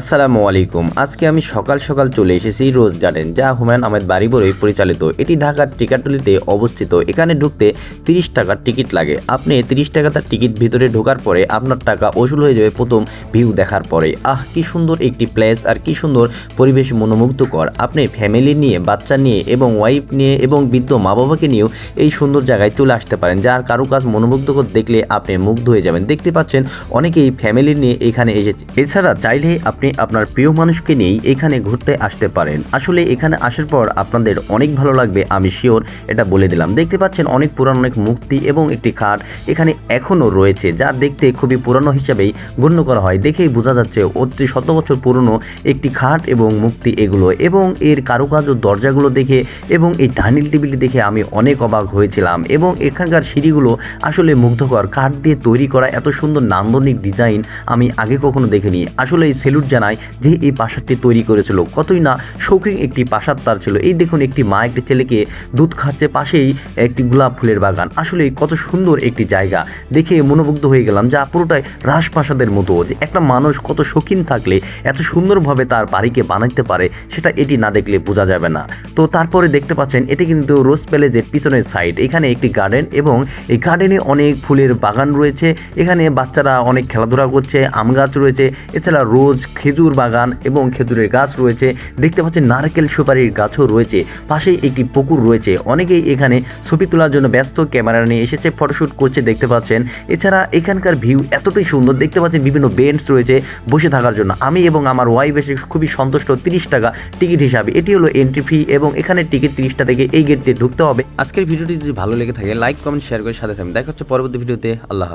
আসসালামু আলাইকুম। আজকে আমি সকাল সকাল চলে এসেছি রোজ গার্ডেন, যা হুমায়ুন আহমেদ বাড়িবরই পরিচালিত। এটি ঢাকার টিকাটুলিতে অবস্থিত। এখানে ঢুকতে তিরিশ টাকার টিকিট লাগে। আপনি তিরিশ টাকা তার টিকিট ভিতরে ঢোকার পরে আপনার টাকা ওসুল হয়ে যাবে প্রথম ভিউ দেখার পরে। আহ, কি সুন্দর একটি প্লেস আর কি সুন্দর পরিবেশ মনোমুগ্ধকর। আপনি ফ্যামিলি নিয়ে, বাচ্চা নিয়ে এবং ওয়াইফ নিয়ে এবং বৃদ্ধ মা বাবাকে নিয়েও এই সুন্দর জায়গায় চলে আসতে পারেন, যার কারুকাজ মনোমুগ্ধকর দেখলে আপনি মুগ্ধ হয়ে যাবেন। দেখতে পাচ্ছেন অনেকেই ফ্যামিলি নিয়ে এখানে এসেছে। এছাড়া চাইলে আপনি আপনার প্রিয় মানুষকে নিয়েই এখানে ঘুরতে আসতে পারেন। আসলে এখানে আসার পর আপনাদের অনেক ভালো লাগবে, আমি শিওর এটা বলে দিলাম। দেখতে পাচ্ছেন অনেক পুরানো অনেক মুক্তি এবং একটি খাট এখানে এখনও রয়েছে, যা দেখতে খুবই পুরানো হিসাবেই গণ্য করা হয়। দেখেই বোঝা যাচ্ছে অতি শত বছর পুরনো একটি খাট এবং মুক্তি এগুলো এবং এর কারুকাজ ও দরজাগুলো দেখে এবং এই ডাইনিং টেবিল দেখে আমি অনেক অবাক হয়েছিলাম এবং এখানকার সিঁড়িগুলো আসলে মুগ্ধকর। কাঠ দিয়ে তৈরি করা এত সুন্দর নান্দনিক ডিজাইন আমি আগে কখনো দেখিনি। আসলে এই সেলুট জানাই যে এই প্রাসাদটি তৈরি করেছিল। কতই না শৌখিন একটি প্রাসাদ তার ছিল। এই দেখুন একটি মা একটি ছেলেকে দুধ খাচ্ছে পাশেই একটি গোলাপ ফুলের বাগান। আসলে কত সুন্দর একটি জায়গা। দেখে মনোমুগ্ধ হয়ে গেলাম যা পুরোটাই রাজপ্রাসাদের মতো যে একটা মানুষ কত শৌখিন থাকলে এত সুন্দরভাবে তার বাড়িকে বানাইতে পারে, সেটা এটি না দেখলে বোঝা যাবে না। তো তারপরে দেখতে পাচ্ছেন, এটি কিন্তু রোজ প্যালেজের পিছনের সাইড। এখানে একটি গার্ডেন এবং এই গার্ডেনে অনেক ফুলের বাগান রয়েছে। এখানে বাচ্চারা অনেক খেলাধুলা করছে, আম গাছ রয়েছে। এছাড়া রোজ খেজুর বাগান এবং খেজুরের গাছ রয়েছে। দেখতে পাচ্ছেন, নারকেল সুপারির গাছও রয়েছে। পাশেই একটি পুকুর রয়েছে। অনেকেই এখানে ছবি তোলার জন্য ব্যস্ত। ক্যামেরা নিয়ে এসেছে ফটোশ্যুট করছে, দেখতে পাচ্ছেন। এছাড়া এখানকার ভিউ এতটাই সুন্দর। দেখতে পাচ্ছেন, বিভিন্ন বেঞ্চ রয়েছে বসে থাকার জন্য। আমি এবং আমার ওয়াইফ এসে খুবই সন্তুষ্ট, তিরিশ টাকা টিকিট হিসাবে। এটি হলো এন্ট্রি ফি এবং এখানে টিকিট তিরিশটা থেকে এই গেট দিয়ে ঢুকতে হবে। আজকের ভিডিওটি যদি ভালো লেগে থাকে লাইক কমেন্ট শেয়ার করে সাথে থাকবেন। দেখা হচ্ছে পরবর্তী ভিডিওতে। আল্লাহ।